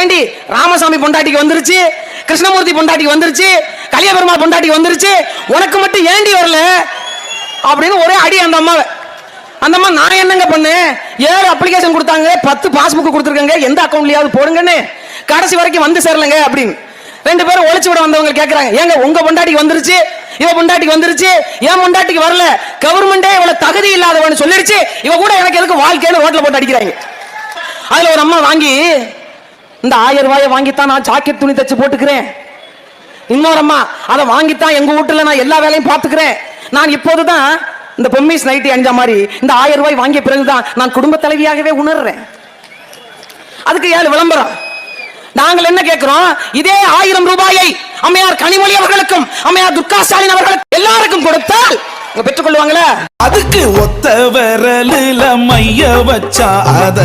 ஏண்டி ராமசாமி பொண்டாட்டிக்கு வந்துருச்சு கிருஷ்ணமூர்த்தி பொண்டாட்டிக்கு வந்துருச்சு கலியபெருமாள் பொண்டாட்டிக்கு வந்துருச்சு உனக்கு மட்டும் ஏண்டி வரல? அப்படின்னு ஒரே அடி அந்த அம்மாவை. அந்த அம்மா நான் என்னங்க பண்ணேன்? ஏழு அப்ளிகேஷன் கொடுத்தாங்க பத்து பாஸ்புக் கொடுத்துருக்காங்க எந்த அக்கௌண்ட்லயாவது போடுங்கன்னு. கடைசி வரைக்கும் வந்து சேரலங்க அப்படின்னு. ரெண்டு பேரும் ஒழிச்சு விட வந்தவங்க கேட்கறாங்க ஏங்க உங்க பொண்டாட்டிக்கு வந்துருச்சு இவ பொண்டாட்டிக்கு வந்துருச்சு என் பொண்டாட்டிக்கு வரல கவர்மெண்டே இவ்வளவு தகுதி இல்லாதவன்னு சொல்லிடுச்சு இவ கூட எனக்கு எதுக்கு வாழ்க்கைன்னு ரோட்ல போட்டு அடிக்கிறாங்க. அதுல ஒரு அம்மா வாங்கி இந்த ஆயிரம் ரூபாயை வாங்கித்தான் நான் ஜாக்கெட் துணி தச்சு போட்டுக்கிறேன். இன்னொரு அம்மா அதை வாங்கித்தான் எங்க வீட்டுல நான் எல்லா வேலையும் பார்த்துக்கிறேன். நான் இப்போதுதான் இந்த பொம்மிஸ் நைட்டி அணிஞ்ச மாதிரி இந்த ஆயிரம் ரூபாய் வாங்கிய பிறகுதான் நான் குடும்ப தலைவியாகவே உணர்றேன். அதுக்கு ஏழு விளம்பரம்? நாங்கள் என்ன கேட்கிறோம்? இதே ஆயிரம் ரூபாயை அம்மையார் கனிமொழி அவர்களுக்கும் அம்மையார் துர்கா ஸ்டாலின் அவர்களுக்கும் எல்லாருக்கும் கொடுத்தால் இங்க பெற்றுக்கொள்வாங்களே அதுக்கு ஒத்த விரலில மைய வச்சா அத